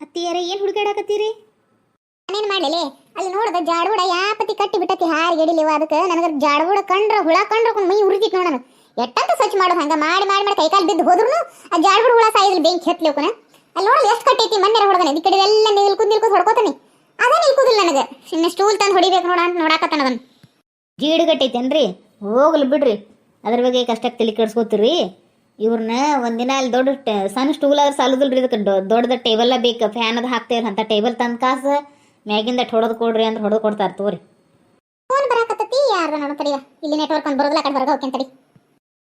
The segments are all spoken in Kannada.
ಅತ್ತಿಯರ ಏನು ಹುಡುಗಾಡಕತ್ತೀರಿ ನಾನೇನು ಮಾಡಲಿ ಅಲ್ಲಿ ನೋಡದ ಜಾಡಬುಡ ಯಾಪತಿ ಕಟ್ಟಿ ಬಿಟ್ಟತಿ ಹಾರಿ ಗೆಡಿಲಿವ ಅದಕ್ಕೆ. ನನಗೆ ಜಾಡಬುಡ ಕಂಡ್ರ, ಹುಳ ಕಂಡ್ರ ಮೈ ಉರಿತಿತ್ತು ನೋಡನ ಎಟ್ಟಂತ ಸ್ವಚ್ಛ ಮಾಡೋದು ಹಂಗ ಮಾಡಿ ಮಾಡಿ ಮಾಡಿ ಕೈಕಾಲು ಬಿದ್ದು ಹೋದ್ರು ಆ ಜಾಡಬುಡ ಹುಳ ಸಾಯಿದ್ಲಿ ಬೆಂಕಿ ಹತ್ಲಿವಕನ ಅಲ್ಲಿ ನೋಡಲಿ ಎಷ್ಟು ಕಟ್ಟೈತಿ ಮನ್ನೆರ ಹೊಡೆದಾನೆ ಈ ಕಡೆ ಎಲ್ಲ ನಿಲ್ಕುದ್ ನಿಲ್ಕುದ್ ಹೊಡ್ಕೋತಾನೆ. ಅದೇ ನಿಲ್ಕುದಿಲ್ಲ ನನಗೆ. ಸುಮ್ಮನೆ ಸ್ಟೂಲ್ ತಂದು ಹೊಡಿಬೇಕು ನೋಡ ಅಂತ ನೋಡಾಕತ್ತಾನ ಅದನ್ನ. ಗಟ್ಟೈತೇನ್ರಿ? ಹೋಗ್ಲಿ ಬಿಡ್ರಿ. ಅದ್ರ ಬಗ್ಗೆ ಕಷ್ಟಕ್ಕೆ ತಲೆ ಕೆಡ್ಸ್ಕೊತೀರಿ ಇವ್ರನ್ನ ಒಂದಿನ ಅಲ್ಲಿ ದೊಡ್ಡ ಸಣ್ಣ ಸ್ಟೂಲ್ ಆದ್ರೆ ಸಾಲುದಿಲ್ರಿ ಇದಕ್ಕೆ. ದೊಡ್ಡದ ಟೇಬಲ್ ಬೇಕು ಫ್ಯಾನ್ ಅದು ಹಾಕ್ತೇವೆ ಅಂತ ಟೇಬಲ್ ತಂದು ಕಾಸ ಮ್ಯಾಗಿಂದ ಹೊಡೆದು ಕೊಡ್ರಿ ಅಂದ್ರೆ ಹೊಡೆದು ಕೊಡ್ತಾರೆ ತೋರಿ ಫೋನ್ ಬರಾಕತ್ತತಿ ಯಾರು ನನ್ನ ತಡಿಯ ಇಲ್ಲಿ ನೆಟ್ವರ್ಕ್ ಒಂದು ಬರೋದಿಲ್ಲ ಕಡೆ ಹೊರಗೆ ಹೋಗ್ತೇನೆ ತಡಿ.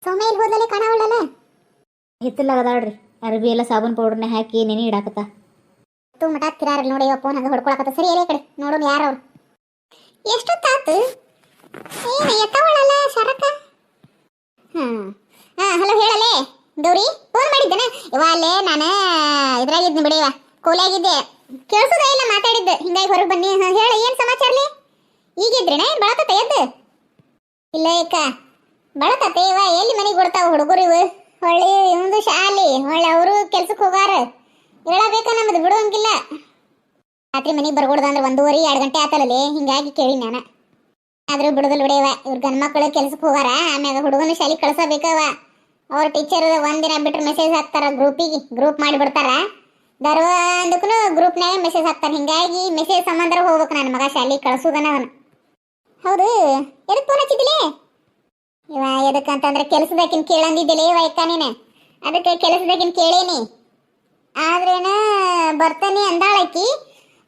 ಸೌಮ್ಯ ಇಲ್ಲಿ ಹೋದ್ಲೇ ಕಾಣವಳ್ಳಲ್ಲ ಹಿತ್ತಲಾಗದಾಳ್ರಿ ಅರ್ಬಿ ಎಲ್ಲ ಸಾಬೂನ್ ಪೌಡರ್ನ ಹಾಕಿ ನೆನೆ ಇಡಾಕತ್ತ. ತು ಮಠ ತಿರಾರ ನೋಡಿ ಫೋನ್ ಹಂಗೆ ಹೊಡ್ಕೊಳಕತ್ತ. ಸರಿ ಎಲೆ ಕಡೆ? ನೋಡೋಣ ಯಾರು ಅವ್ರು? ಎಷ್ಟೊತ್ತಾತು? ಏನು ಎತ್ತವಳಲ್ಲ ಸರಕ? ಹ್ಮ್. ಹಾ, ಹಲೋ, ಹೇಳಲೇ. ಗೌರಿ ಫೋನ್ ಮಾಡಿದ್ದೇನೆ. ಇವ ಅಲ್ಲೇ ನಾನು ಇದ್ರಾಗಿದ್ನಿ ಬಿಡಿವ ಕೂಲಾಗಿದ್ದೆ ಕೇಳಿಸೋದೇ ಇಲ್ಲ ಮಾತಾಡಿದ್ದು. ಹಿಂಗಾಗಿ ಹೊರಗೆ ಬನ್ನಿ. ಹಾ, ಹೇಳ, ಏನು ಸಮಾಚಾರಲಿ ಈಗಿದ್ರೇನೆ? ಬಳತತ ಎದ್ದು? ಇಲ್ಲ ಏಕ. ಬಳಕತ್ತೆ ಇವ. ಎಲ್ಲಿ ಮನೆಗೆ ಕೊಡ್ತಾವ ಹುಡುಗರು ಇವು? ಹೊಳ್ಳಿ, ಇವಂದು ಶಾಲಿ. ಹೊಳ್ಳಿ ಅವರು ಕೆಲ್ಸಕ್ಕೆ ಹೋಗಾರ. ಹೇಳಬೇಕ ನಮ್ಮದು ಬಿಡುವಂಗಿಲ್ಲ. ರಾತ್ರಿ ಮನೆಗೆ ಬರ್ಕೊಡ್ದಂದ್ರೆ ಒಂದೂವರೆ, ಎರಡು ಗಂಟೆ ಆತಲ್ಲೇ ಹಿಂಗಾಗಿ ಕೇಳಿ ನಾನು. ಆದ್ರೂ ಬಿಡುದಲ್ ಬಿಡಿಯವ ಇವ್ರ ಗಂಡ ಮಕ್ಕಳು ಕೆಲ್ಸಕ್ಕೆ ಹೋಗಾರ, ಆಮ್ಯಾಗ ಹುಡುಗನ ಶಾಲೆಗೆ ಕಳ್ಸಬೇಕವ ಅವ್ರ ಟೀಚರ್ ಒಂದಿನ ಬಿಟ್ಟರೆ ಮೆಸೇಜ್ ಹಾಕ್ತಾರ ಗ್ರೂಪಿಗೆ ಗ್ರೂಪ್ ಮಾಡಿ ಬಿಡ್ತಾರ. ದರ್ವಂದಕ್ಕೂ ಗ್ರೂಪ್ನಾಗ ಮೆಸೇಜ್ ಹಾಕ್ತಾರ. ಹಿಂಗಾಗಿ ಮೆಸೇಜ್ ಸಂಬಂಧ ಹೋಗ್ಬೇಕು ನನ್ನ ಮಗ ಶಾಲೆಗೆ ಕಳ್ಸೋದನ ಅವನು. ಹೌದು ಎದಕ್ಕೆ ಫೋನ್ ಹಚ್ಚಿದ್ದಿಲೇ? ಇವ ಎದಕ್ಕಂತಂದ್ರೆ ಕೆಲಸದಾಕಿನ ಕೇಳಂದಿದ್ದಿಲ್ಲ ಇವ ನೀನು. ಅದಕ್ಕೆ ಕೆಲಸದಾಕಿನ ಕೇಳೇನಿ. ಆದ್ರೇನ ಬರ್ತಾನೆ ಅಂದಾಳಕಿ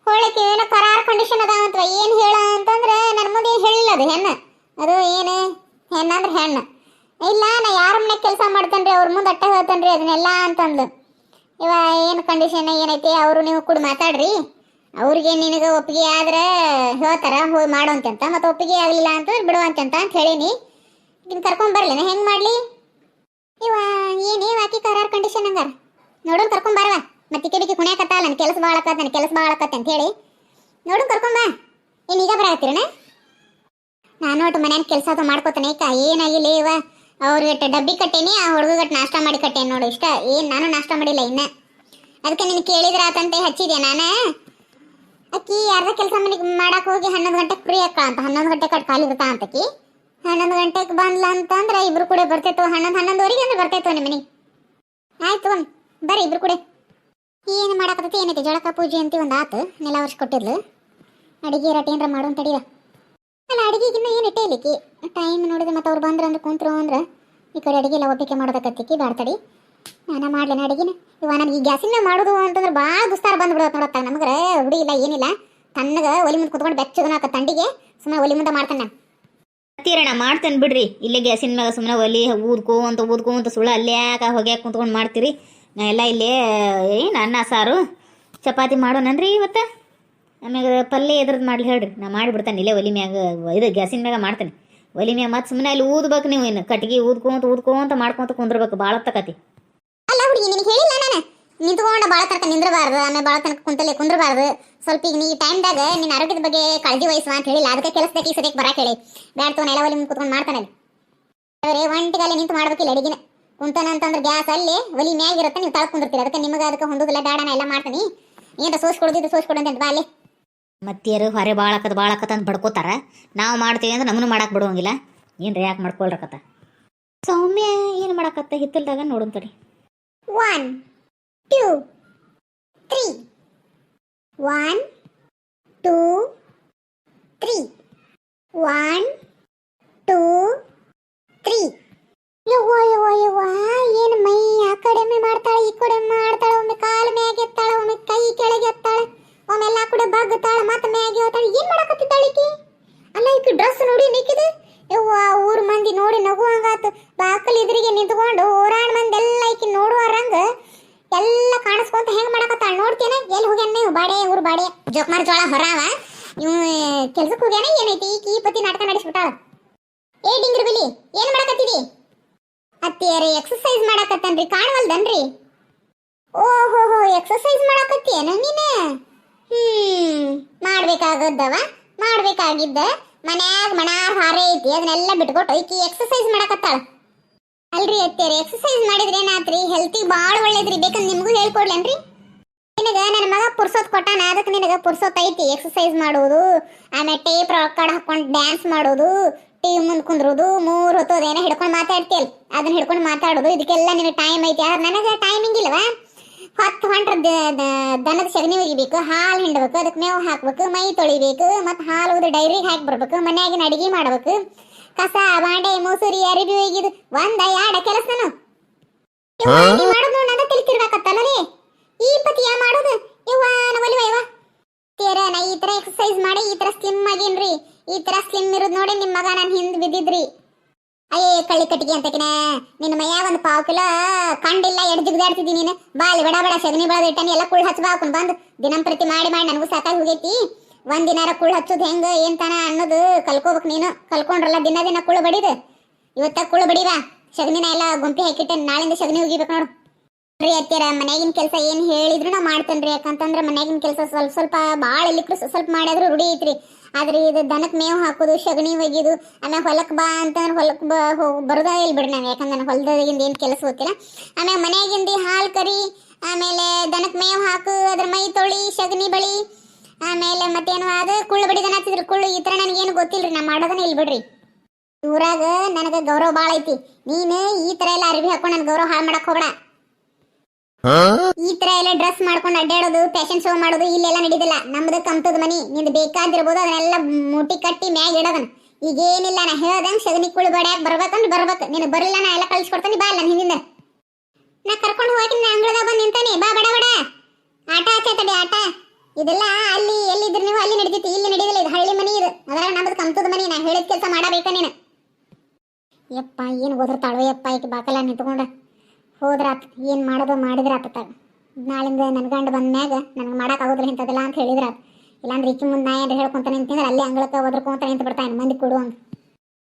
ಹೊಳಕ್ಕೆ ಏನೋ ಕರಾರ್ ಕಂಡೀಷನ್ ಅದಾವಂತ ಏನು ಹೇಳ ಅಂತಂದ್ರೆ ನನ್ನ ಮುಂದೆ ಏನು ಹೇಳಿಲ್ಲ ಅದು ಹೆಣ್ಣು. ಅದು ಏನು? ಹೆಣ್ಣಂದ್ರೆ ಹೆಣ್ಣು. ಇಲ್ಲ, ನಾ ಯಾರ ಮನೆ ಕೆಲಸ ಮಾಡ್ತೇನ್ರಿ? ಅವ್ರ ಮುಂದೆ ಅಟ್ಟ ಹೇಳ್ತೇನ್ರಿ ಅದನ್ನೆಲ್ಲ ಅಂತಂದ್ಲು ಇವ ಏನು ಕಂಡೀಷನ್ ಏನೈತಿ? ಅವರು ನೀವು ಕೂಡ ಮಾತಾಡ್ರಿ. ಅವ್ರಿಗೆ ನಿನಗೆ ಒಪ್ಪಿಗೆ ಆದ್ರೆ ಹೇಳ್ತಾರ ಹೋಗಿ ಅಂತ ಮತ್ತು ಒಪ್ಪಿಗೆ ಆಗಲಿಲ್ಲ ಅಂತ ಬಿಡುವಂತೆ ಅಂತ ಹೇಳೀನಿ. ಇದನ್ನ ಕರ್ಕೊಂಡ್ ಬರ್ಲೇನ? ಹೆಂಗ್ ಮಾಡ್ಲಿ? ಇವ, ಏನೇ, ಆಕಿ ಕರಾರ್ ಕಂಡೀಷನ್ ಹಂಗಾರ. ನೋಡೋಣ ಕರ್ಕೊಂಡ್ ಬರವ ಮತ್ತೆ ಕಿಡಿಕಿ ಕುಣ್ಯಾಕತ್ತ ನನ್ನ ಕೆಲಸ ಆಕತ್ ನನ್ನ ಕೆಲಸ ಭಾಳ ಅಂತ ಹೇಳಿ ನೋಡು ಕರ್ಕೊಂಬ ಏನ್ ಈಗ ಬರಾಕತ್ತೀರನ? ನಾನು ಒಟ್ಟು ಮನ್ಯಾನ ಕೆಲಸ ಅದು ಮಾಡ್ಕೋತಾನೆ ಈಗ ಏನಾಗಿಲ್ಲ ಇವ. ಅವ್ರಿಗೆ ಡಬ್ಬಿ ಕಟ್ಟೇನಿ, ಆ ಹುಡುಗಟ್ಟು ನಾಷ್ಟ ಮಾಡಿ ಕಟ್ಟೇನಿ ನೋಡು, ಇಷ್ಟ ಏನು ನಾನು ನಾಷ್ಟ ಮಾಡಿಲ್ಲ ಇನ್ನ. ಅದಕ್ಕೆ ನಿನ್ ಕೇಳಿದ್ರ ಆತಂತೆ ಹಚ್ಚಿದೆ ನಾನು? ಅಕ್ಕಿ, ಯಾರ್ದ ಕೆಲಸ ಮನೆಗೆ ಮಾಡಕ್ ಹೋಗಿ ಹನ್ನೊಂದು ಗಂಟೆಗೆ ಫ್ರೀ ಅಕ್ಕ ಅಂತ, ಹನ್ನೊಂದು ಗಂಟೆ ಕಟ್ ಖಾಲಿ ಇರ್ತಾ ಅಂತಕಿ ಹನ್ನೊಂದು ಗಂಟೆಗೆ ಬಂದ್ಲ ಅಂತಂದ್ರೆ ಇಬ್ರು ಕೂಡ ಬರ್ತೈತೋ, ಹನ್ನೊಂದು, ಹನ್ನೊಂದುವರೆಗೆ ಅಂದ್ರೆ ಬರ್ತೈತೋ ನಿಮ್ಮ ಮನೆಗೆ. ಆಯ್ತು ಬರ್ರಿ ಇಬ್ರು ಕೂಡ. ಏನು ಮಾಡಾಕತ್ತೈತಿ? ಏನೈತಿ? ಜಳಕ, ಪೂಜೆ ಅಂತ ಒಂದು ಆತು. ನೆಲ ವರ್ಷ ಕೊಟ್ಟಿದ್ಲು. ಅಡಿಗೆ ರೊಟ್ಟಿ ಏನರ ಮಾಡೋನ್ ತಡಿವ ಅಲ್ಲ ಅಡಿಗೆಗಿನ್ನ ಏನು ಇಟ್ಟೇಲಿಕ್ಕಿ ಟೈಮ್ ನೋಡಿದ್ರೆ ಮತ್ತೆ ಅವ್ರು ಬಂದ್ರ ಅಂದ್ರೆ ಕುಂತ್ರು ಅಂದ್ರೆ ಈ ಕಡೆ ಅಡಿಗೆ ಎಲ್ಲ ಒಪ್ಪಿಗೆ ಮಾಡೋದಕ್ಕತ್ತಿಕ್ಕಿ ಬಾರ್ತಡಿ ತಡಿ ನಾನು ಮಾಡ್ಲೇನ ಅಡಿಗೆನ? ಇವ ನನಗೆ ಈ ಗ್ಯಾಸಿನ ಮಾಡೋದು ಅಂತಂದ್ರೆ ಭಾಳ ದುಸ್ತಾರ ಬಂದ್ಬಿಡೋದು ನೋಡತ್ತ ನಮಗೆ ಹುಡಿ ಇಲ್ಲ, ಏನಿಲ್ಲ. ತಣ್ಣಗೆ ಒಲಿ ಮುಂದೆ ಕುತ್ಕೊಂಡು ಬೆಚ್ಚದನಾಕ ತಂಡಿಗೆ. ಸುಮ್ಮನೆ ಒಲಿ ಮುಂದೆ ಮಾಡ್ತಾನೆ ನಾನು. ಅತ್ತೀರಣ್ಣ ಮಾಡ್ತೇನೆ ಬಿಡ್ರಿ. ಇಲ್ಲೇ ಗ್ಯಾಸಿನ ಮ್ಯಾಗ ಸುಮ್ಮನೆ ಒಲಿ, ಊದ್ಕೋ ಅಂತ ಊದ್ಕೋ ಅಂತ ಸುಳ್ಳು ಅಲ್ಲೇ ಯಾಕೆ ಹೊಗೆ ಕುಂತ್ಕೊಂಡು ಮಾಡ್ತೀರಿ. ಎಲ್ಲ ಇಲ್ಲಿ ಏನು ಅನ್ನ ಸಾರು, ಚಪಾತಿ ಮಾಡೋಣನ್ರಿ ಇವತ್ತು? ಆಮ್ಯಾಗ ಪಲ್ಯ ಎದ್ರದ್ದು ಮಾಡ್ಲಿ ಹೇಳ್ರಿ. ನಾ ಮಾಡಿಬಿಡ್ತೇನೆ, ಇಲ್ಲೇ ಒಲಿ ಮ್ಯಾಗ, ಇದು ಗ್ಯಾಸಿನ ಮ್ಯಾಗ ಮಾಡ್ತೇನೆ. ಒಲಿ ಮ್ಯಾಗ ಮತ್ತೆ ಸುಮ್ಮನೆ ಅಲ್ಲಿ ಊದ್ಬೇಕು ನೀವು ಇನ್ನು. ಕಟ್ಟಿಗೆ ಊದ್ಕೊಂತ ಊದ್ಕೊಂತ ಮಾಡ್ಕೊಂತ ಕುಂದ್ರಬೇಕು ಭಾಳ ತಕತಿ ಅಲ್ಲ ಹುಡುಗಿ, ನಿನಗೆ ಹೇಳಿಲ್ಲ ನಾನು? ನಿಂತ್ಕೊಂಡು ಭಾಳ ತನಕ ನಿಂದ್ರಬಾರ್ದು ಆಮೇಲೆ ಭಾಳ ತನಕ ಕುಂತಲ್ಲೇ ಕುಂದ್ರಬಾರ್ದು. ಸ್ವಲ್ಪ ಈಗ ನೀ ಟೈಮ್ದಾಗ ನಿನ್ನ ಆರೋಗ್ಯದ ಬಗ್ಗೆ ಕಾಳಜಿ ವಹಿಸುವ ಅಂತ ಹೇಳಿಲ್ಲ. ಅದಕ್ಕೆ ಕೆಲಸದಾಗ ಈ ಸದ್ಯಕ್ಕೆ ಬರಕ್ಕೆ ಹೇಳಿ. ಬ್ಯಾಡ್ತು ನೆಲ ಒಲಿ ಮುಂದೆ ಕುತ್ಕೊಂಡು ಮಾಡ್ತಾನೆ ಅಲ್ಲಿ. ಅವರೇ ಒಂಟಿಗಲ್ಲಿ ನಿಂತು ಮಾಡ್ಬೇಕಿಲ್ಲ ಅಡಿಗೆನ. ಕುಂತಾನ ಅಂತಂದ್ರೆ ಗ್ಯಾಸ್ ಅಲ್ಲಿ ಒಲಿ ಮ್ಯಾಗ ಇರುತ್ತೆ ನೀವು ತಳಕ್ ಕುಂದಿರ್ತೀರಿ ಅದಕ್ಕೆ ನಿಮಗೆ ಅದಕ್ಕೆ ಹೊಂದುದಿಲ್ಲ ಡಾಡನ ಎಲ್ಲ ಮಾಡ್ತೀನಿ. ಏನಂತ ಸೋಸ್ ಕೊಡೋದಿದ್ದು ಸೋಸ್ ಕೊಡೋದು ಅಂತ ಬಾ ಅಲ್ಲಿ. ಮತ್ತಿಯರು ಹೊರೆ ಭಾಳ ಆಕತ್ ಭಾಳ ಆಕತ್ ಅಂತ ಬಡ್ಕೋತಾರ. ನಾವು ಮಾಡ್ತೀವಿ ಅಂದ್ರೆ ನಮ್ಮನ್ನು ಮಾಡಕ್ಕೆ ಬಿಡುವಂಗಿಲ್ಲ. ಏನ್ರಿ ಯಾಕೆ ಮಾಡ್ಕೊಳ್ರಕತ್ತ? ಸೌಮ್ಯ ಏನು ಮಾಡಕತ್ತ? ಹಿತ್ತಲ್ದಾಗ ನೋಡೋಣ ತಡಿ. One two three one two three one two three ಯವ್ವ ಯವ್ವ ಯವ್ವ ಏನು ಮೈ ಆ ಕಡೆ ಒಮ್ಮೆ ಮಾಡ್ತಾಳೆ ಈ ಕಡೆ ಒಮ್ಮೆ ಮಾಡ್ತಾಳೆ ಒಮ್ಮೆ ಕಾಲು ಮ್ಯಾಗೆ ಎತ್ತಾಳೆ ಒಮ್ಮೆ ಕೈ ಕೆಳಗೆ ಎತ್ತಾಳೆ ಒಮ್ಮೆ ಎಲ್ಲ ಕಡೆ ಬಗ್ತಾಳೆ ಮತ್ತೆ ಮ್ಯಾಗೆ ಹೋಗ್ತಾಳೆ ಏನು ಮಾಡಕತ್ತಿದ್ದಾಳೆ ಈಕಿ ಅಲ್ಲ ಈಕಿ ಡ್ರೆಸ್ ನೋಡಿ ನಿಕ್ಕಿದೆ ಯವ್ವ ಊರ್ ಮಂದಿ ನೋಡಿ ನಗುವಂಗಾತು ಬಾಕಲ್ ಎದುರಿಗೆ ನಿಂತ್ಕೊಂಡು ಊರಾಣ ಮಂದಿ ಎಲ್ಲ ಈಕಿ ನೋಡುವರಂಗ ಎಲ್ಲ ಕಾಣಿಸ್ಕೊಂತ ಹೆಂಗ್ ಮಾಡಕತ್ತಾಳ ನೋಡ್ತೇನೆ ಎಲ್ಲಿ ಹೋಗ್ಯಾನ ನೀವು ಬಾಡೆ ಊರು ಬಾಡೆ ಜೋಕ್ಮಾರ್ ಜೋಳ ಹೊರಾವ, ಇವ್ ಕೆಲ್ಸಕ್ಕೆ ಹೋಗ್ಯಾನ, ಏನೈತಿ? ಈ ಪತಿ ನಾಟಕ ನಡೆಸ್ಬಿಟ್ಟಾಳ. ಏ, ಡಿಂಗ್ರಿ ಬಿಲಿ ಏನ್ ಮಾಡಕತ್ತಿದಿ? ಅತ್ತಿಯರೇ ಎಕ್ಸರ್ಸೈಸ್ ಮಾಡಕತ್ತನ್ರಿ, ಕಾಣವಲ್ದನ್ರಿ? ಓಹೋ ಹೋ ಎಕ್ಸರ್ಸೈಸ್ ಮಾಡಕತ್ತೀಯನ ನೀನು? ಹ್ಮ್, ಮಾಡ್ಬೇಕಾಗದ್ದವ, ಮಾಡ್ಬೇಕಾಗಿದ್ದ. ಮನ್ಯಾಗ ಮಣ, ಹಾರೆ ಐತಿ, ಅದನ್ನೆಲ್ಲ ಬಿಟ್ಕೊಟ್ಟು ಈಕಿ ಎಕ್ಸರ್ಸೈಸ್ ಮಾಡಕತ್ತಾಳ. ಅಲ್ರಿ ಅತ್ತಿಯರೇ ಎಕ್ಸರ್ಸೈಸ್ ಮಾಡಿದ್ರೆ ಏನಾತ್ರಿ ಹೆಲ್ತಿಗೆ ಭಾಳ ಒಳ್ಳೇದ್ರಿ ಬೇಕಂದ್ರೆ ನಿಮಗೂ ಹೇಳ್ಕೊಡ್ಲೇನ್ರಿ? ನಿನಗ ನನ್ನ ಮಗ ಪುರ್ಸೊತ್ ಕೊಟ್ಟಾನ ಅದಕ್ಕೆ ನಿನಗೆ ಪುರ್ಸೋತ್ ಐತಿ ಎಕ್ಸಸೈಸ್ ಮಾಡೋದು ಆಮೇಲೆ ಟೇಪ್ ಕಡೆ ಹಾಕೊಂಡು ಡ್ಯಾನ್ಸ್ ಮಾಡೋದು ಟೀ ಮುಂದೆ ಕುಂದ್ರೋದು ಮೂರು ಹೊತ್ತು ಅದೇನೋ ಹಿಡ್ಕೊಂಡು ಮಾತಾಡ್ತೀಯಲ್ಲ ಅದನ್ನ ಹಿಡ್ಕೊಂಡು ಮಾತಾಡೋದು ಇದಕ್ಕೆಲ್ಲ ನಿನಗೆ ಟೈಮ್ ಐತಿ ಆದ್ರೆ ನನಗೆ ಟೈಮಿಂಗ್ ಇಲ್ವಾ ಹೊತ್ತು ಹೊಂಟ್ರ ದನದ ಸಗಣಿ ಒಗಿಬೇಕು ಹಾಲು ಹಿಂಡಬೇಕು ಅದಕ್ಕೆ ಮೇವು ಹಾಕ್ಬೇಕು ಮೈ ತೊಳಿಬೇಕು ಮತ್ತು ಹಾಲು ಉದ್ರ ಡೈರಿಗೆ ಹಾಕಿ ಬರ್ಬೇಕು ಮನೆಯಾಗಿನ ಅಡಿಗೆ ಮಾಡ್ಬೇಕು. ಕಸ ಬಾಂಡೆ ಮೊಸರಿ ಅರಿಬಿ ಒಗಿದು ಒಂದ ಎರಡ ಕೆಲಸನು. ಮಾಡೋದು ನೋಡೋದ ತಿಳಿತಿರ್ಬೇಕತ್ತಲ್ಲ ರೀ ಈ ಪತಿ ಯಾ ಮಾಡೋದು? ಯವ್ವ ನವಲಿ ವಯ್ವ ತೀರ, ನಾ ಈ ತರ ಎಕ್ಸರ್ಸೈಸ್ ಮಾಡಿ ಈ ತರ ಸ್ಲಿಮ್ ಆಗೇನ್ರಿ. ಈ ತರ ಸ್ಲಿಮ್ ಇರೋದ್ ನೋಡಿ ನಿಮ್ ಮಗ ನಾನು ಹಿಂದ್ ಬಿದ್ದಿದ್ರಿ. ಅಯ್ಯೇ, ಕಳ್ಳಿ ಕಟ್ಟಿಗೆ ಅಂತಕಿನ ನಿನ್ನ ಮೈಯಾಗ ಒಂದು ಪಾವು ಕಿಲೋ ಕಂಡಿಲ್ಲ ಎಡ್ ಜಿಗ್ದಾಡ್ತಿದ್ದಿ ನೀನು. ಬಾ ಅಲ್ಲಿ ಬಡ ಬಡ ಸಗಣಿ ಬಳದ ಇಟ್ಟನಿ ಎಲ್ಲ ಕುಳ್ ಹಚ್ಚ ಹಾಕೊಂಡ್ ಬಂದು. ದಿನಂಪ್ರತಿ ಮಾಡಿ ಮಾಡಿ ನನಗೂ ಸಾಕಾಗಿ ಹೋಗೈತಿ. ಒಂದಿನಾರ ದಿನಾರ ಕುಳ್ ಹಚ್ಚೋದು ಹೆಂಗ, ಏನ್ ಅನ್ನೋದು ಕಲ್ಕೋಬೇಕು ನೀನು. ಕಲ್ಕೊಂಡ್ರಲ್ಲ ದಿನ ದಿನ ಕುಳು ಬಡಿದು. ಇವತ್ತ ಕುಳು ಬಡಿವಾ? ಸಗಣಿನ ಎಲ್ಲ ಗುಂಪಿ ಹಾಕಿಟ್ಟೆ, ನಾಳಿಂದ ಸಗಣಿ ಹೋಗಿಬೇಕು ನೋಡು. ರೀ ಅತ್ತೀರ, ಮನ್ಯಾಗಿನ ಕೆಲಸ ಏನ್ ಹೇಳಿದ್ರು ನಾ ಮಾಡ್ತೇನ್ರಿ ಯಾಕಂತಂದ್ರ ಮನೆಗಿನ ಕೆಲಸ ಸ್ವಲ್ಪ ಸ್ವಲ್ಪ ಭಾಳ ಇಲ್ಲಿಕ್ರು ಸ್ವಲ್ಪ ಮಾಡಿದ್ರು ರೂಢಿ ಐತ್ರಿ. ಆದ್ರೆ ಇದು ದನಕ್ ಮೇವು ಹಾಕೋದು ಸಗಣಿ ಒಗಿದು ಆಮೇಲೆ ಹೊಲಕ್ ಬಾ ಅಂತಂದ್ರೆ ಹೊಲಕ್ ಬಾ ಬರೋದ ಇಲ್ಲ ಬಿಡ್ರಿ ನಾನು ಯಾಕಂದ್ರೆ ನಾನು ಹೊಲದಾಗಿಂದ ಏನು ಕೆಲಸ ಗೊತ್ತಿಲ್ಲ. ಆಮೇಲೆ ಮನೆಗಿಂದಿ ಹಾಲು ಕರಿ, ಆಮೇಲೆ ದನಕ್ ಮೇವು ಹಾಕು, ಅದ್ರ ಮೈ ತೊಳಿ ಸಗಣಿ ಬಳಿ, ಆಮೇಲೆ ಮತ್ತೇನು ಅದು ಕುಳ್ಳು ಬಡಿದನ ಹತ್ತಿದ್ರು ಕುಳ್ಳು ಈ ಥರ ನನಗೇನು ಗೊತ್ತಿಲ್ರಿ, ನಾ ಮಾಡೋದನ್ನ ಇಲ್ಲ ಬಿಡ್ರಿ. ಊರಾಗ ನನಗೆ ಗೌರವ ಭಾಳ ಐತಿ. ನೀನು ಈ ಥರ ಎಲ್ಲ ಅರಿವಿ ಹಾಕೊಂಡು ನನ್ನ ಗೌರವ ಹಾಳು ಮಾಡಕ್ ಹೋಗ್ಬೇಡ. ಈ ತರ ಎಲ್ಲ ಡ್ರೆಸ್ ಮಾಡ್ಕೊಂಡು ಅಡ್ಡಾಡೋದು ಫ್ಯಾಷನ್ ಶೋ ಮಾಡೋದು, ಇಲ್ಲೆಲ್ಲ ನಡೀದಿಲ್ಲ. ನಮ್ದು ಕಮ್ತದ ಮನಿ, ನಿಂದು ಬೇಕಾದಿರ್ಬೋದು, ಅದನ್ನೆಲ್ಲ ಮುಟ್ಟಿ ಕಟ್ಟಿ ಮ್ಯಾಗ ಇಡೋದನ್ನ. ಈಗೇನಿಲ್ಲ, ನಾ ಹೇಳ್ದಂಗ್ ಸಗಣಿ ಕುಳಿ ಬಡ್ಯಾಕ ಬರ್ಬೇಕಂದ್ ಬರ್ಬೇಕು. ನೀನು ಬರಲಿಲ್ಲ ನಾ ಎಲ್ಲ ಕಳ್ಸಿಕೊಡ್ತೀನಿ, ಬಾ ನನ್ನ ಹಿಂದಿಂದ. ನಾ ಕರ್ಕೊಂಡು ಹೋಗಿ ನಾ ಅಂಗಳದಾಗ ಬಂದು ನಿಂತಾನೆ. ಬಾ, ಬಡ ಬಡ. ಆಟ ಆಚೆ ಆಟ. ಇದೆಲ್ಲ ಅಲ್ಲಿ ಎಲ್ಲಿದ್ರು ನೀವು ಅಲ್ಲಿ ನಡೀತೈತಿ ಇಲ್ಲಿ ನಡೀದಿಲ್ಲ. ಇದು ಹಳ್ಳಿ ಮನಿ ಇದು. ಅದ್ರಾಗ ನಮ್ದು ಕಮ್ತದ ಮನಿ, ನಾ ಹೇಳಿದ ಕೆಲಸ ಮಾಡಬೇಕ ನೀನು. ಯಪ್ಪ, ಏನು ಓದಿರ್ತಾಳೋ ಯಪ್ಪ ಈಗ ಬಾಕಲ ನಿಂತ್ಕೊಂಡ. ಹೋದ್ರಾತ್, ಏನು ಮಾಡೋದು ಮಾಡಿದ್ರಾತ ನಾಳಿಂದ ನನ್ನ ಗಂಡ ಬಂದ್ಮ್ಯಾಗ ನನಗೆ ಮಾಡಕ್ ಆಗೋದಿಲ್ಲ ಇಂಥದ್ದೆಲ್ಲ ಅಂತ ಹೇಳಿದ್ರಾತ್. ಇಲ್ಲಾಂದ್ರೆ ಈಕಿ ಮುಂದೆ ನಾ ಏನು ಹೇಳ್ಕೊಂತ ನಿಂತಿದ್ರೆ ಅಲ್ಲಿ ಅಂಗಳಕ್ಕೆ ಒದರ್ಕೊಂತ ನಿಂತು ಬಿಡ್ತಾನೆ ಮಂದಿ ಕೊಡುವಂಗ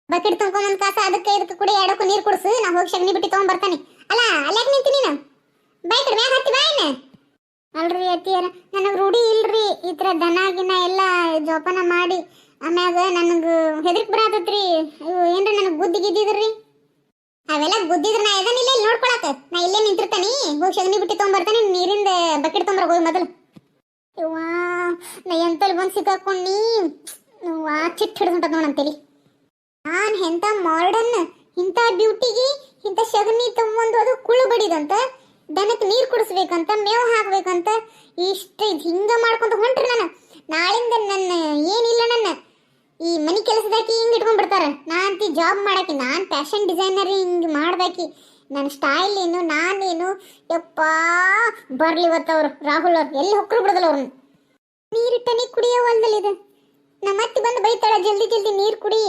ಬಕೆಟ್ ನನ್ನ ಕಾಸ ಅದಕ್ಕೆ ಇದಕ್ಕೆ ಕುಡಿ ಎರಡಕ್ಕೂ ನೀರು ಕುಡಿಸು, ನಾ ಹೋಗಿ ಶಗ್ನಿ ಬಿಟ್ಟು ತೊಗೊಂಬರ್ತಾನೆ ಅಲ್ಲ ಅಲ್ಲಾಕ್ ನಿಂತೀನಿ ನಾನು? ಬೈಕ್ ಮ್ಯಾಗ ಹತ್ತಿ ಬಾಯಿನ ಅಲ್ರಿ ಅತ್ತಿಯರ, ನನಗೆ ರೂಢಿ ಇಲ್ರಿ. ಈ ಥರ ದನ ಗಿನ ಎಲ್ಲ ಜೋಪಾನ ಮಾಡಿ, ಆಮ್ಯಾಗ ನನಗೆ ಹೆದರಿಕೆ ಬರತೈತ್ರಿ. ಅಯ್ಯೋ, ಏನ್ರಿ ನನಗೆ ಬುದ್ಧಿ ಗಿದ್ದಿದ್ರಿ? ಅವೆಲ್ಲ ಗುದ್ದಿದ್ರ ನಾ ಇದನ್ನಿಲ್ಲ ಇಲ್ಲಿ ನೋಡ್ಕೊಳಕ. ನಾ ಇಲ್ಲೇ ನಿಂತಿರ್ತಾನಿ. ಹೋಗಿ ಸಗಣಿ ಬಿಟ್ಟು ತೊಗೊಂಬರ್ತಾನೆ, ನೀರಿಂದ ಬಕೆಟ್ ತೊಗೊಂಬರ ಹೋಗಿ ಮೊದಲು. ಯವ್ವಾ, ನಾ ಎಂತಲ್ಲಿ ಬಂದು ಸಿಕ್ಕಾಕೊಂಡಿ ವಾ ಚಿಟ್ ಹಿಡ್ದುಂಟದ ನೋಡಂತೇಳಿ ನಾನು ಎಂಥ ಮಾಡರ್ನ್ ಇಂಥ ಡ್ಯೂಟಿಗೆ ಇಂಥ ಸಗಣಿ ತಗೊಂಡು ಅದು ಕುಳು ಬಡಿದಂತ ದನಕ್ಕೆ ನೀರು ಕುಡಿಸ್ಬೇಕಂತ, ಮೇವು ಹಾಕ್ಬೇಕಂತ, ಇಷ್ಟು ಹಿಂಗ ಮಾಡ್ಕೊಂತ ಹೊಂಟ್ರಿ ನಾನು. ನಾಳಿಂದ ನನ್ನ ಏನಿಲ್ಲ ನನ್ನ. ಈ ಮನಿ ಕೆಲಸದಾಕಿ ಹಿಂಗೆ ಇಟ್ಕೊಂಡ್ಬಿಡ್ತಾರೆ? ನಾ ಅಂತಿ ಜಾಬ್ ಮಾಡಾಕಿ, ನಾನು ಫ್ಯಾಷನ್ ಡಿಸೈನರ್ ಹಿಂಗೆ ಮಾಡ್ದಾಕಿ ನನ್ನ ಸ್ಟೈಲ್ ಏನು ನಾನೇನು ಯಪ್ಪಾ, ಬರ್ಲಿ ಇವತ್ತವ್ರು ರಾಹುಲ್ ಅವ್ರು, ಎಲ್ಲಿ ಹೊಕ್ಕರು ಬಿಡದಲ್ಲ ಅವ್ರನ್ನ. ನೀರಿಟ್ಟನಿ ಕುಡಿಯೋ ಹೊಲದಲ್ಲಿ ಇದೆ. ನಮ್ಮ ಅತ್ತಿ ಬಂದು ಬೈತಾಳೆ, ಜಲ್ದಿ ಜಲ್ದಿ ನೀರು ಕುಡಿ.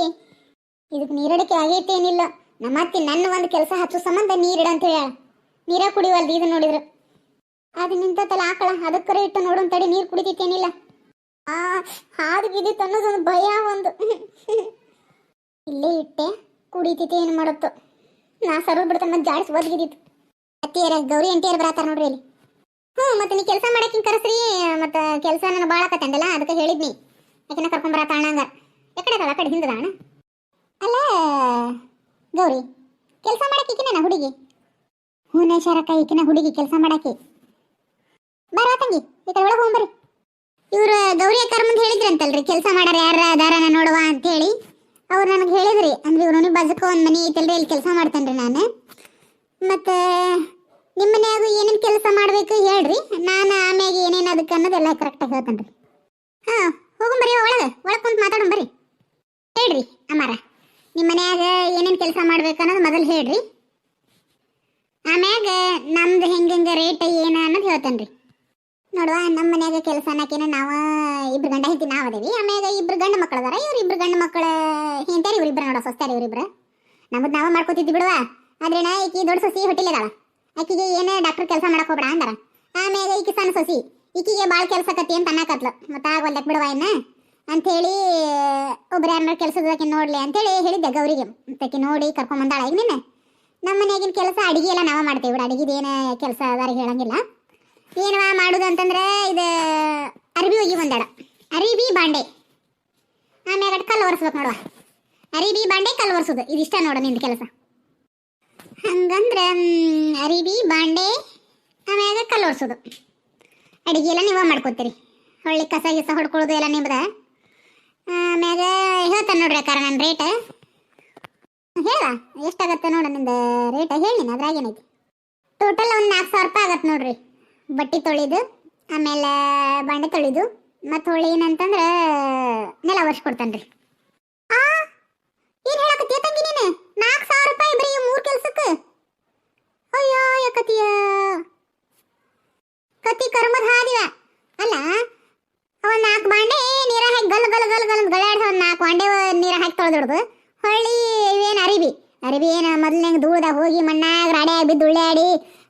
ಇದಕ್ಕೆ ನೀರಣಿಕೆ ಆಗೈತೆ ಏನಿಲ್ಲ. ನಮ್ಮ ಅತ್ತಿ ನನ್ನ ಒಂದು ಕೆಲಸ ಹಚ್ಚು ಸಂಬಂಧ ನೀರಿಡ ಅಂತ ಹೇಳ ನೀರ ಕುಡಿವಲ್ದು ಇದು ನೋಡಿದ್ರು. ಅದು ನಿಂತಲ್ಲ ಆಕಳ ಅದಕ್ಕರೆ ಇಟ್ಟು ನೋಡೋನ್ ತಡಿ ನೀರು ಕುಡಿತೈತೇನಿಲ್ಲ ಆ ಹಾದು ಬಿದ್ದಿತ್ತು ಅನ್ನೋದೊಂದು ಭಯ ಒಂದು. ಇಲ್ಲೇ ಇಟ್ಟೆ, ಕುಡಿತಿತ್ತು, ಏನು ಮಾಡುತ್ತೋ. ನಾ ಸರ್ವ್ ಬಿಡ್ತಾನೆ, ಮತ್ತೆ ಜಾಡಿಸಿ ಒದ್ಗಿದ್ದಿತ್ತು ಅತ್ತಿಯರ, ಗೌರಿ ಅಂಟಿಯರ್ ಬರತ್ತಾರ ನೋಡ್ರಿ ಇಲ್ಲಿ. ಹ್ಞೂ, ಮತ್ತೆ ನೀ ಕೆಲಸ ಮಾಡಕ್ಕೆ ಕರೆಸ್ರಿ, ಮತ್ತೆ ಕೆಲಸ ನಾನು ಭಾಳ ಆಕತ್ತಂದಲ್ಲ ಅದಕ್ಕೆ ಹೇಳಿದ್ನಿ. ಯಾಕೆನ ಕರ್ಕೊಂಡ್ ಬರತ್ತ ಅಣ್ಣಂಗ ಯಾಕಡೆ ಅದಾಳ ಕಡೆ ಹಿಂದದ ಅಣ್ಣ ಅಲ್ಲ, ಗೌರಿ, ಕೆಲಸ ಮಾಡಕ್ಕೆ ಈಕಿನ ಹುಡುಗಿ? ಹೂನೇಶ್ವರಕ್ಕ ಈಕಿನ ಹುಡುಗಿ, ಕೆಲಸ ಮಾಡಕ್ಕೆ. ಬರ ತಂಗಿ, ಈ ಕಡೆ ಒಳಗೆ ಹೋಗ್ಬರ್ರಿ ಇವ್ರು ಗೌರಿ ಅಕ್ಕಾರ ಹೇಳಿದ್ರಂತಲ್ರಿ, ಕೆಲಸ ಮಾಡಾರ ಯಾರ ಅದಾರನ ನೋಡುವ ಅಂತ ಹೇಳಿ ಅವ್ರು ನನಗೆ ಹೇಳಿದ್ರಿ, ಅಂದ್ರೆ ಇವ್ರು ಬಾಜುಕ ಒಂದು ಮನೆ ಐತಲ್ರಿ, ಇಲ್ಲಿ ಕೆಲಸ ಮಾಡ್ತೇನ್ರಿ ನಾನು. ಮತ್ತೆ ನಿಮ್ಮ ಮನ್ಯಾಗ ಏನೇನು ಕೆಲಸ ಮಾಡಬೇಕು ಹೇಳ್ರಿ, ನಾನು ಆಮ್ಯಾಗ ಏನೇನು ಅದಕ್ಕೆ ಅನ್ನೋದೆಲ್ಲ ಕರೆಕ್ಟಾಗಿ ಹೇಳ್ತೇನೆ ರೀ ಹಾಂ ಹೋಗಂಬರಿ ಒಳಗೆ ಒಳಗೆ ಕುಂತು ಮಾತಾಡೋಣ ಬರ್ರಿ. ಹೇಳ್ರಿ ಅಮ್ಮಾರ ನಿಮ್ಮ ಮನ್ಯಾಗ ಏನೇನು ಕೆಲಸ ಮಾಡ್ಬೇಕು ಅನ್ನೋದು ಮೊದಲು ಹೇಳ್ರಿ. ಆಮ್ಯಾಗ ನಮ್ದು ಹೆಂಗೆ ರೇಟ್ ಏನು ಅನ್ನೋದು ಹೇಳ್ತೇನೆ ರೀ ನೋಡುವ ನಮ್ಮ ಮನ್ಯಾಗ ಕೆಲಸ ಅನ್ನಕೇನ ನಾವ ಇಬ್ರು ಗಂಡ ಹೆಂಡತಿ ನಾವು ಅದೇವಿ. ಆಮ್ಯಾಗ ಇಬ್ರು ಗಂಡ ಮಕ್ಕಳು ಅದಾರ. ಇವ್ರು ಇಬ್ರು ಗಂಡ ಮಕ್ಕಳ ಹೆಂತಾರ ಇವ್ರಿಬ್ರು ನೋಡ ಸೊಸ್ತಾರ ಇವ್ರಿಬ್ರ ನಮ್ಮದ್ ನಾವ ಮಾಡ್ಕೋತಿದ್ವಿ ಬಿಡುವ. ಆದ್ರೆ ನಾ ಈಕಿ ದೊಡ್ಡ ಸೊಸಿ ಹೊಟ್ಟಿಲ್ ಅದಾಳ. ಆಕಿಗೆ ಏನ ಡಾಕ್ಟರ್ ಕೆಲಸ ಮಾಡಕ್ ಹೋಗ್ಬೇಡ ಅಂದಾರ. ಆಮ್ಯಾಗ ಈಕಿ ಸಣ್ಣ ಸೊಸಿ. ಈಕಿಗೆ ಭಾಳ ಕೆಲಸ ಕತ್ತಿ ಅಂತ ಅನ್ನಕತ್ಲು. ಮತ್ತ ಆಗೋಲ್ದಕ್ ಬಿಡುವ ಇನ್ನ? ಅಂಥೇಳಿ, ಒಬ್ರು ಯಾರನ್ನ ಕೆಲಸದಕ್ಕೆ ನೋಡ್ಲಿ ಅಂತೇಳಿ ಹೇಳಿದ್ದೆ ಗೌರಿಗೆ. ಮತ್ತಕ್ಕೆ ನೋಡಿ ಕರ್ಕೊಂಡ್ ಬಂದಾಳ ಈಗ ನಿನ್ನೆ. ನಮ್ಮ ಮನ್ಯಾಗಿನ ಕೆಲಸ ಅಡಿಗೆ ಎಲ್ಲ ನಾವ ಮಾಡ್ತೇವೆ ಬಿಡು. ಅಡಿಗೆದು ಏನು ಕೆಲಸ ಅದಾರಿಗೆ ಹೇಳಂಗಿಲ್ಲ. ಏನವ ಮಾಡುದು ಅಂತಂದ್ರೆ ಇದು ಅರಿವಿ ಹೋಗಿ ಬಂದಾಳ. ಅರಿವಿ ಬಾಂಡೆ. ಆಮ್ಯಾಗ ಕಲ್ಲು ಒರೆಸ್ಬೇಕು ನೋಡುವ. ಅರಿಬಿ ಬಾಂಡೆ ಕಲ್ಲು ಒರೆಸೋದು. ಇದಿಷ್ಟ ನೋಡ ನಿಂದ ಕೆಲಸ. ಹಂಗಂದ್ರೆ ಅರಿವಿ ಬಾಂಡೆ ಆಮ್ಯಾಗ ಕಲ್ಲು ಒರೆಸೋದು. ಅಡಿಗೆ ಎಲ್ಲ ನೀವೇ ಮಾಡ್ಕೋತೀರಿ. ಹೊಳ್ಳಿ ಕಸ ಗಿಸ ಹೊಡ್ಕೊಳ್ಳೋದು ಎಲ್ಲ ನಿಮ್ದ. ಆಮ್ಯಾಗ ಹೇಳ್ತಾನೆ ನೋಡ್ರಿ ಅಕ್ಕಾರ ನನ್ನ ರೇಟ್ ಹೇಳ, ಎಷ್ಟಾಗತ್ತೆ ನೋಡ ನಿಂದ ರೇಟ್ ಅದ್ರಾಗ ಏನೈತಿ? ಟೋಟಲ್ ಒಂದು ನಾಲ್ಕು ಸಾವಿರ ರೂಪಾಯಿ ಆಗತ್ತೆ ನೋಡ್ರಿ. ಬಟ್ಟೆ ತೊಳೆದು, ಆಮೇಲೆ ಬಂಡೆ ತೊಳಿದು, ಮತ್ತು ಹೊಳಿ ಏನಂತಂದ್ರೆ ನೆಲ ವರ್ಷ ಕೊಡ್ತಾನೆ ರೀ ಆ, ಏನು ಹೇಳಕತ್ತೀಯ ತಂಗಿ ನೀನು? ನಾಲ್ಕು ಸಾವಿರ ರೂಪಾಯಿ ಬರೀ ಮೂರು ಕೆಲ್ಸಕ್ಕೆ? ಅಯ್ಯೋ, ಯಾಕತಿಯ. ಕತಿ ಕರ್ಮದ ಹಾದಿವ. ಅಲ್ಲ, ಅವ ನಾಲ್ಕು ಬಾಂಡೆ ನೀರ ಹಾಕಿ ಗಲ್ ಗಲ್ ಗಲ್ ಗಲ್ ಗಲಾಡ್ಸ ನಾಲ್ಕು ಬಾಂಡೆ ನೀರ ಹಾಕಿ ತೊಳೆದಿಡ್ದು ಹೊಳ್ಳಿ ಇವೇನು ಅರಿವಿ? ಅರಿವಿ ಏನು ಮೊದಲನೇ ಧೂಳ್ದಾಗ ಹೋಗಿ ಮಣ್ಣಾಗ ರಾಡ್ಯಾಗ ಬಿದ್ದು ಉಳ್ಳಾಡಿ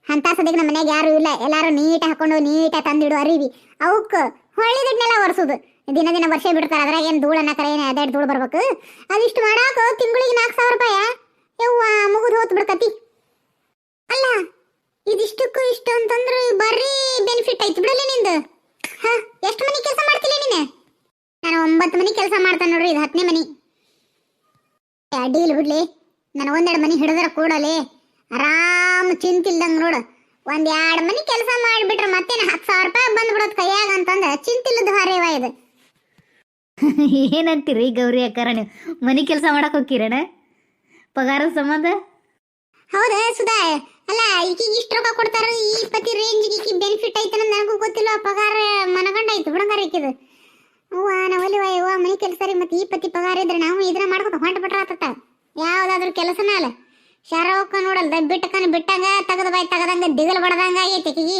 ಅಂತ ಸದ್ಯಕ್ಕೆ ನಮ್ಮ ಮನ್ಯಾಗ ಯಾರು ಇಲ್ಲ. ಎಲ್ಲರೂ ನೀಟಾಗಿ ಹಾಕೊಂಡು ನೀಟಾಗಿ ತಂದಿಡು ಅರಿವಿ. ಅವಕ್ಕೆ ಹೊಳ್ಳಿದಿಟ್ನೆಲ್ಲ ಒರೆಸೋದು. ದಿನ ದಿನ ವರ್ಷ ಬಿಡ್ತಾರೆ. ಅದ್ರಾಗ ಏನು ಧೂಳನ್ನ ಕರೆ ಏನು ಅದೇ ಧೂಳು ಬರ್ಬೇಕು? ಅದಿಷ್ಟು ಮಾಡಾಕ ತಿಂಗಳಿಗೆ ನಾಲ್ಕು ಸಾವಿರ ರೂಪಾಯ? ಯವ್ವ, ಮುಗಿದು ಹೋತ್ ಬಿಡ್ಕತಿ ಅಲ್ಲ, ಇದಿಷ್ಟಕ್ಕೂ ಇಷ್ಟು ಅಂತಂದ್ರೆ ಬರ್ರಿ ಬೆನಿಫಿಟ್ ಐತಿ ಬಿಡಲ್ಲ ನಿಂದು? ಹಾ, ಎಷ್ಟು ಮನೆ ಕೆಲಸ ಮಾಡ್ತಿಲ್ಲ ನೀನು? ನಾನು ಒಂಬತ್ತು ಮನೆ ಕೆಲಸ ಮಾಡ್ತಾನೆ ನೋಡ್ರಿ, ಇದು ಹತ್ತನೇ ಮನಿ. ಇಲ್ಲ ಬಿಡ್ಲಿ. ನಾನು ಒಂದೆರಡು ಮನೆ ಹಿಡಿದ್ರೆ ಕೂಡಲೇ ಆರಾಮ್ ಚಿಂತಿಲ್ದಂಗ್ ನೋಡು. ಒಂದ್ ಎರಡ್ ಮನಿ ಕೆಲಸ ಮಾಡಿಬಿಟ್ರೆ ಮತ್ತೇನು ಹತ್ತು ಸಾವಿರ ರೂಪಾಯಿ ಬಂದ್ಬಿಡೋದು ಕೈಯಾಗ ಅಂತಂದ್ರೆ ಚಿಂತಿಲ್ಲದ ಹರೇವ ಇದು. ಏನಂತೀರಿ ಗೌರಿ ಅಕ್ಕಾರ ನೀವು? ಮನೆ ಕೆಲಸ ಮಾಡಕ್ ಹೋಗಿರಣ ಪಗಾರ ಸಂಬಂಧ? ಹೌದಾ ಸುಧಾ. ಅಲ್ಲ ಈಕಿಗೆ ಇಷ್ಟು ರೊಕ್ಕ ಕೊಡ್ತಾರ ಈ ಪತಿ ರೇಂಜ್ ಈಕಿ ಬೆನಿಫಿಟ್ ಐತೆ ಅಂತ ನನಗೂ ಗೊತ್ತಿಲ್ಲ ಪಗಾರ ಮನಗಂಡ ಐತೆ ಹುಡುಗಾರ ಈಕಿದು. ಅವ್ವ ನಾವಲ್ಲಿ ಅವ್ವ ಮನೆ ಕೆಲಸ ರೀ ಮತ್ತೆ ಈ ಪತಿ ಪಗಾರ ಇದ್ರೆ ನಾವು ಇದನ್ನ ಮಾಡ್ಕೊತ ಹೊಂಟ ಬಿಟ್ರ ಆತತ್ತ ಯಾವ್ದಾದ್ರು ಕೆಲಸನ ಅಲ್ಲ. ಶಾರವಕ್ಕ ನೋಡಲ್ ಬಿಟ್ಟಕನ ಬಿಟ್ಟಂಗ, ತಗದು ಬಾಯ್ ತಗದಂಗ, ದಿಗಲ್ ಬಡದಂಗ ಆಗೈತೆ ಕಿಗಿ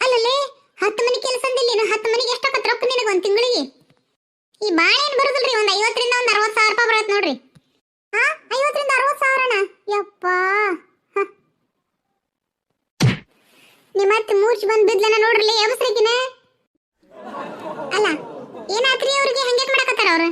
ಅಲ್ಲಲ್ಲಿ, ಹತ್ತು ಮನೆ ಕೆಲಸ ಅಂದಿಲ್ಲ ಹತ್ತು ಎಷ್ಟು ಎಷ್ಟಾಕತ್ ರೊಕ್ಕ ನಿನಗೆ ಒಂದು ತಿಂಗಳಿಗೆ? ಈ ಬಾಳೆಹಣ್ಣು ರೀ ಒಂದು ಐವತ್ತರಿಂದ ಒಂದು ಅರವತ್ತು ಸಾವಿರ ರೂಪಾಯಿ ಬರುತ್ತೆ ನೋಡ್ರಿ. ಹಾ ಐವತ್ತರಿಂದ ಅರವತ್ತು ಸಾವಿರನ? ಯಪ್ಪ. ಹ. ನಿಮ್ಮ ಮತ್ತೆ ಮೂರ್ಛೆ ಬಂದ್ ಬಿದ್ಲನ ನೋಡ್ರಿ ಎಬ್ಸ್ರಿಕಿನ? ಅಲ್ಲ, ಏನಾತ್ರಿ ಅವ್ರಿಗೆ ಹಂಗೆ ಮಾಡಕತ್ತಾರ ಅವ್ರು?